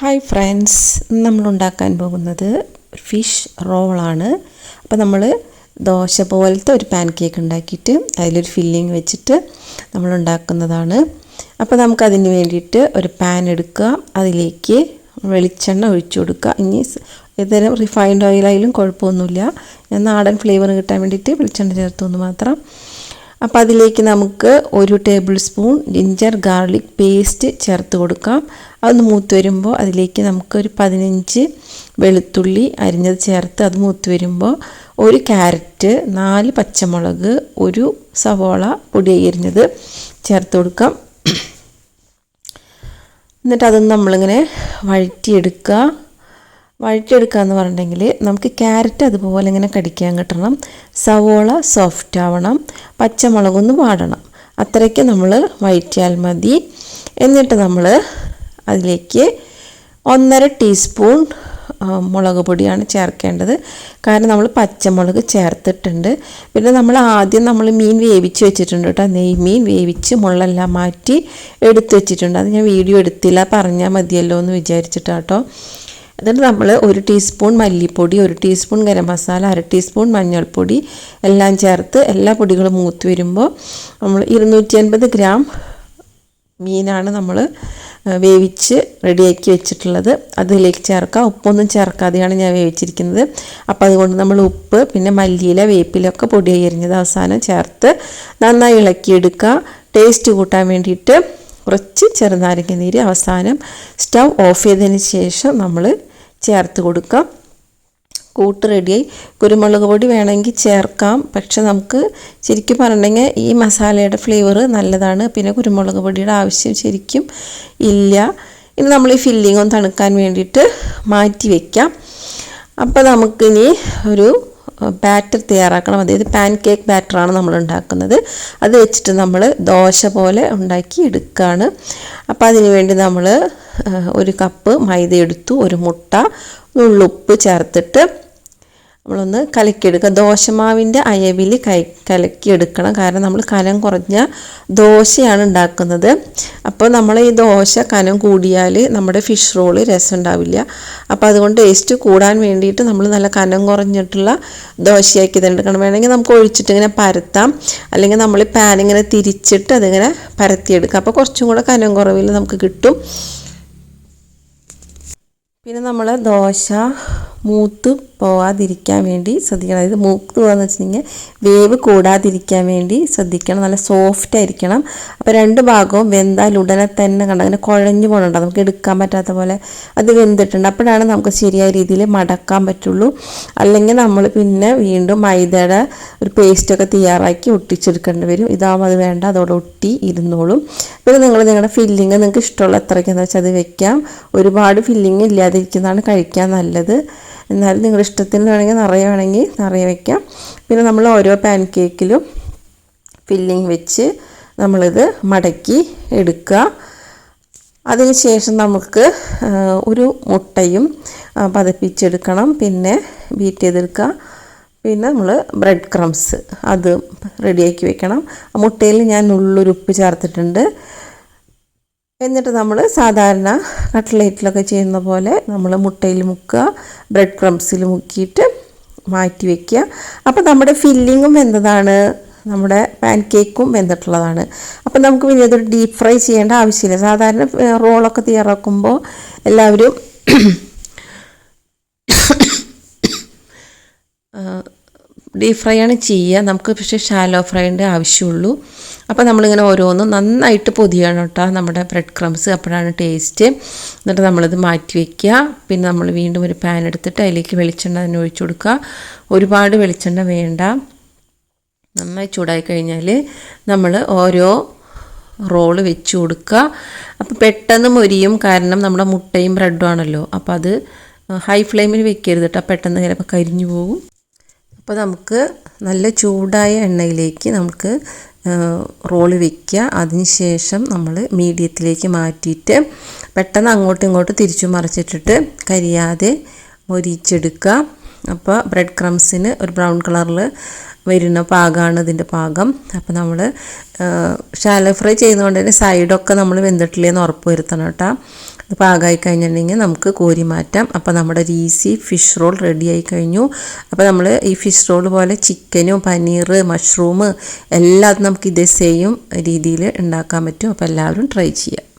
Hi friends നമ്മൾ ഉണ്ടാക്കാൻ പോകുന്നത് ഫിഷ് റോളാണ് അപ്പോൾ നമ്മൾ ദോശ പോലത്തെ ഒരു പാൻ കേക്ക് ഉണ്ടാക്കിയിട്ട് അതിലൊരു ഫില്ലിങ് വെച്ചിട്ട് നമ്മൾ ഉണ്ടാക്കുന്നതാണ് അപ്പോൾ നമുക്കതിന് വേണ്ടിയിട്ട് ഒരു പാൻ എടുക്കുക. അതിലേക്ക് വെളിച്ചെണ്ണ ഒഴിച്ചു കൊടുക്കുക. ഇനി ഏതെങ്കിലും റിഫൈൻഡ് ഓയിലായാലും കുഴപ്പമൊന്നുമില്ല. ഞാൻ നാടൻ ഫ്ലേവർ കിട്ടാൻ വേണ്ടിയിട്ട് വെളിച്ചെണ്ണ ചേർത്തു മാത്രം. അപ്പോൾ അതിലേക്ക് നമുക്ക് ഒരു tablespoon ginger garlic paste ചേർത്ത് കൊടുക്കാം. അതൊന്ന് മൂത്ത് വരുമ്പോൾ അതിലേക്ക് നമുക്കൊരു പതിനഞ്ച് വെളുത്തുള്ളി അരിഞ്ഞത് ചേർത്ത് അത് മൂത്ത് വരുമ്പോൾ ഒരു ക്യാരറ്റ് നാല് പച്ചമുളക് ഒരു സവോള പൊടി അരിഞ്ഞത് ചേർത്ത് കൊടുക്കാം. എന്നിട്ട് അതൊന്ന് നമ്മളിങ്ങനെ വഴറ്റിയെടുക്കുക. വഴറ്റിയെടുക്കുക എന്ന് പറഞ്ഞിട്ടുണ്ടെങ്കിൽ നമുക്ക് ക്യാരറ്റ് അതുപോലെ ഇങ്ങനെ കടിക്കാൻ കിട്ടണം. സവോള സോഫ്റ്റ് ആവണം. പച്ചമുളകൊന്ന് വാടണം. അത്രയ്ക്ക് നമ്മൾ വഴറ്റിയാൽ മതി. എന്നിട്ട് നമ്മൾ അതിലേക്ക് ഒന്നര ടീസ്പൂൺ മുളക് പൊടിയാണ് ചേർക്കേണ്ടത്. കാരണം നമ്മൾ പച്ചമുളക് ചേർത്തിട്ടുണ്ട്. പിന്നെ നമ്മൾ ആദ്യം നമ്മൾ മീൻ വേവിച്ച് വെച്ചിട്ടുണ്ട് കേട്ടോ. നെയ് മീൻ വേവിച്ച് മുള്ളെല്ലാം മാറ്റി എടുത്ത് വെച്ചിട്ടുണ്ട്. അത് ഞാൻ വീഡിയോ എടുത്തില്ല. പറഞ്ഞാൽ മതിയല്ലോ എന്ന് വിചാരിച്ചിട്ടാട്ടോ. എന്നിട്ട് നമ്മൾ ഒരു ടീസ്പൂൺ മല്ലിപ്പൊടി ഒരു ടീസ്പൂൺ ഗരം മസാല അര ടീസ്പൂൺ മഞ്ഞൾപ്പൊടി എല്ലാം ചേർത്ത് എല്ലാ പൊടികളും മൂത്ത് വരുമ്പോൾ നമ്മൾ ഇരുന്നൂറ്റി അൻപത് ഗ്രാം മീനാണ് നമ്മൾ വേവിച്ച് റെഡിയാക്കി വെച്ചിട്ടുള്ളത്. അതിലേക്ക് ചേർക്കുക ഉപ്പൊന്നും ചേർക്കാതെയാണ് ഞാൻ വേവിച്ചിരിക്കുന്നത്. അപ്പോൾ അതുകൊണ്ട് നമ്മൾ ഉപ്പ് പിന്നെ മല്ലിയില വേപ്പിലൊക്കെ പൊടിയായി എരിഞ്ഞത് അവസാനം ചേർത്ത് നന്നായി ഇളക്കിയെടുക്കുക ടേസ്റ്റ് കൂട്ടാൻ വേണ്ടിയിട്ട് കുറച്ച് ചെറുനാരങ്ങ നീര് അവസാനം സ്റ്റൗ ഓഫ് ചെയ്തതിന് ശേഷം നമ്മൾ ചേർത്ത് കൊടുക്കാം. കൂട്ട് റെഡിയായി. കുരുമുളക് പൊടി വേണമെങ്കിൽ ചേർക്കാം. പക്ഷെ നമുക്ക് ശരിക്കും പറഞ്ഞിട്ടുണ്ടെങ്കിൽ ഈ മസാലയുടെ ഫ്ലേവർ നല്ലതാണ്. പിന്നെ കുരുമുളക് പൊടിയുടെ ആവശ്യം ശരിക്കും ഇല്ല. ഇനി നമ്മൾ ഈ ഒന്ന് തണുക്കാൻ വേണ്ടിയിട്ട് മാറ്റി വയ്ക്കാം അപ്പോൾ നമുക്കിനി ഒരു ബാറ്റർ തയ്യാറാക്കണം. അതായത് പാൻ കേക്ക് ബാറ്ററാണ് നമ്മൾ ഉണ്ടാക്കുന്നത്. അത് വെച്ചിട്ട് നമ്മൾ ദോശ പോലെ ഉണ്ടാക്കി എടുക്കുകയാണ് അപ്പോൾ അതിന് വേണ്ടി നമ്മൾ ഒരു കപ്പ് മൈദ എടുത്തു ഒരു മുട്ട ഉള്ളുപ്പ് ചേർത്തിട്ട് നമ്മളൊന്ന് കലക്കിയെടുക്കുക. ദോശമാവിന്റെ അയവിൽ കൈ കലക്കിയെടുക്കണം. കാരണം നമ്മൾ കനം കുറഞ്ഞ ദോശയാണ് ഉണ്ടാക്കുന്നത്. അപ്പോൾ നമ്മൾ ഈ ദോശ കനം കൂടിയാൽ നമ്മുടെ ഫിഷ് റോൾ രസം ഉണ്ടാവില്ല. അപ്പോൾ അതുകൊണ്ട് ടേസ്റ്റ് കൂടാൻ വേണ്ടിയിട്ട് നമ്മൾ നല്ല കനം കുറഞ്ഞിട്ടുള്ള ദോശയാക്കി ഇതെടുക്കണം. വേണമെങ്കിൽ നമുക്ക് ഒഴിച്ചിട്ട് ഇങ്ങനെ പരത്താം. അല്ലെങ്കിൽ നമ്മൾ പാൻ ഇങ്ങനെ തിരിച്ചിട്ട് അതിങ്ങനെ പരത്തിയെടുക്കാം. അപ്പോൾ കുറച്ചും കൂടെ കനം കുറവിൽ നമുക്ക് കിട്ടും. പിന്നെ നമ്മൾ ദോശ മൂത്ത് പോകാതിരിക്കാൻ വേണ്ടി ശ്രദ്ധിക്കണം. അതായത് മൂത്ത് പോകാന്ന് വെച്ചിട്ടുണ്ടെങ്കിൽ വേവ് കൂടാതിരിക്കാൻ വേണ്ടി ശ്രദ്ധിക്കണം. നല്ല സോഫ്റ്റ് ആയിരിക്കണം. അപ്പോൾ രണ്ട് ഭാഗവും വെന്താൽ ഉടനെ തന്നെ കണ്ട? അങ്ങനെ കുഴഞ്ഞു പോകണുണ്ട്? നമുക്ക് എടുക്കാൻ പറ്റാത്ത പോലെ അത് വെന്തിട്ടുണ്ട്. അപ്പോഴാണ് നമുക്ക് ശരിയായ രീതിയിൽ മടക്കാൻ പറ്റുള്ളൂ. അല്ലെങ്കിൽ നമ്മൾ പിന്നെ വീണ്ടും മൈദയുടെ ഒരു പേസ്റ്റൊക്കെ തയ്യാറാക്കി ഒട്ടിച്ചെടുക്കേണ്ടി വരും. ഇതാകുമ്പോൾ അത് വേണ്ട. അതോടെ ഒട്ടി ഇരുന്നോളും. പിന്നെ നിങ്ങൾ നിങ്ങളുടെ ഫില്ലിങ് നിങ്ങൾക്ക് ഇഷ്ടമുള്ള എത്രയ്ക്കെന്ന് വെച്ചാൽ അത് വെക്കാം. ഒരുപാട് ഫില്ലിങ് ഇല്ലാതിരിക്കുന്നതാണ് കഴിക്കാൻ നല്ലത്. എന്നാലും നിങ്ങൾ ഇഷ്ടത്തിന് വേണമെങ്കിൽ നിറയെ വേണമെങ്കിൽ നിറയെ വയ്ക്കാം പിന്നെ നമ്മൾ ഓരോ പാൻ കേക്കിലും ഫില്ലിങ് വെച്ച് നമ്മളിത് മടക്കി എടുക്കുക. അതിനുശേഷം നമുക്ക് ഒരു മുട്ടയും പതപ്പിച്ചെടുക്കണം. പിന്നെ ബീറ്റ് ചെയ്തെടുക്കുക. പിന്നെ നമ്മൾ ബ്രെഡ് ക്രംസ് അത് റെഡിയാക്കി വെക്കണം. മുട്ടയിൽ ഞാൻ ഉള്ളൊരു ഉപ്പ് ചേർത്തിട്ടുണ്ട്. എന്നിട്ട് നമ്മൾ സാധാരണ കട്ട്ലേറ്റിലൊക്കെ ചെയ്യുന്ന പോലെ നമ്മൾ മുട്ടയിൽ മുക്കുക ബ്രെഡ് ക്രംസിൽ മുക്കിയിട്ട് മാറ്റി വയ്ക്കുക അപ്പോൾ നമ്മുടെ ഫില്ലിങ്ങും വെന്തതാണ്. നമ്മുടെ പാൻകേക്കും വെന്തിട്ടുള്ളതാണ്. അപ്പം നമുക്ക് പിന്നെ അതൊരു ഡീപ്പ് ഫ്രൈ ചെയ്യേണ്ട ആവശ്യമില്ല. സാധാരണ റോളൊക്കെ തയ്യാറാക്കുമ്പോൾ എല്ലാവരും ഡീപ്പ് ഫ്രൈ ആണ് ചെയ്യുക. നമുക്ക് പക്ഷേ ഷാലോ ഫ്രൈന്റെ ആവശ്യമുള്ളൂ. അപ്പോൾ നമ്മളിങ്ങനെ ഓരോന്നും നന്നായിട്ട് പൊതിയണം കേട്ടോ. നമ്മുടെ ബ്രെഡ് ക്രംസ് അപ്പോഴാണ് ടേസ്റ്റ് എന്നിട്ട് നമ്മളിത് മാറ്റി വയ്ക്കുക പിന്നെ നമ്മൾ വീണ്ടും ഒരു പാൻ എടുത്തിട്ട് അതിലേക്ക് വെളിച്ചെണ്ണ തന്നെ ഒഴിച്ചു കൊടുക്കുക. ഒരുപാട് വെളിച്ചെണ്ണ വേണ്ട. നന്നായി ചൂടായി കഴിഞ്ഞാൽ നമ്മൾ ഓരോ റോൾ വെച്ച് കൊടുക്കുക. അപ്പോൾ പെട്ടെന്ന് മൊരിയും. കാരണം നമ്മുടെ മുട്ടയും ബ്രെഡും ആണല്ലോ. അപ്പോൾ അത് ഹൈ ഫ്ലെയിമിൽ വെക്കരുത് കേട്ടോ. പെട്ടെന്ന് ചിലപ്പോൾ കരിഞ്ഞു പോകും. അപ്പോൾ നമുക്ക് നല്ല ചൂടായ എണ്ണയിലേക്ക് നമുക്ക് റോൾ വയ്ക്കുക അതിനുശേഷം നമ്മൾ മീഡിയത്തിലേക്ക് മാറ്റിയിട്ട് പെട്ടെന്ന് അങ്ങോട്ടും ഇങ്ങോട്ടും തിരിച്ചു മറിച്ചിട്ടിട്ട് കരിയാതെ മൊരിച്ചെടുക്കുക അപ്പോൾ ബ്രെഡ് ക്രംസിന് ഒരു ബ്രൗൺ കളറിൽ വരുന്ന പാകമാണ് ഇതിന്റെ പാകം. അപ്പോൾ നമ്മൾ ഷാലോ ഫ്രൈ ചെയ്യുന്നതുകൊണ്ട് തന്നെ സൈഡൊക്കെ നമ്മൾ വെന്തിട്ടില്ലേന്ന് ഉറപ്പ് വരുത്തണം കേട്ടോ. ഇത് പാകമായി കഴിഞ്ഞിട്ടുണ്ടെങ്കിൽ നമുക്ക് കോരി മാറ്റാം. അപ്പോൾ നമ്മുടെ ഒരു ഈസി ഫിഷ് റോൾ റെഡി ആയി കഴിഞ്ഞു. അപ്പോൾ നമ്മൾ ഈ ഫിഷ് റോൾ പോലെ ചിക്കനും പനീർ മഷ്റൂം എല്ലാം നമുക്ക് ഇതേ സെയിം രീതിയിൽ ഉണ്ടാക്കാൻ പറ്റും. അപ്പോൾ എല്ലാവരും ട്രൈ ചെയ്യുക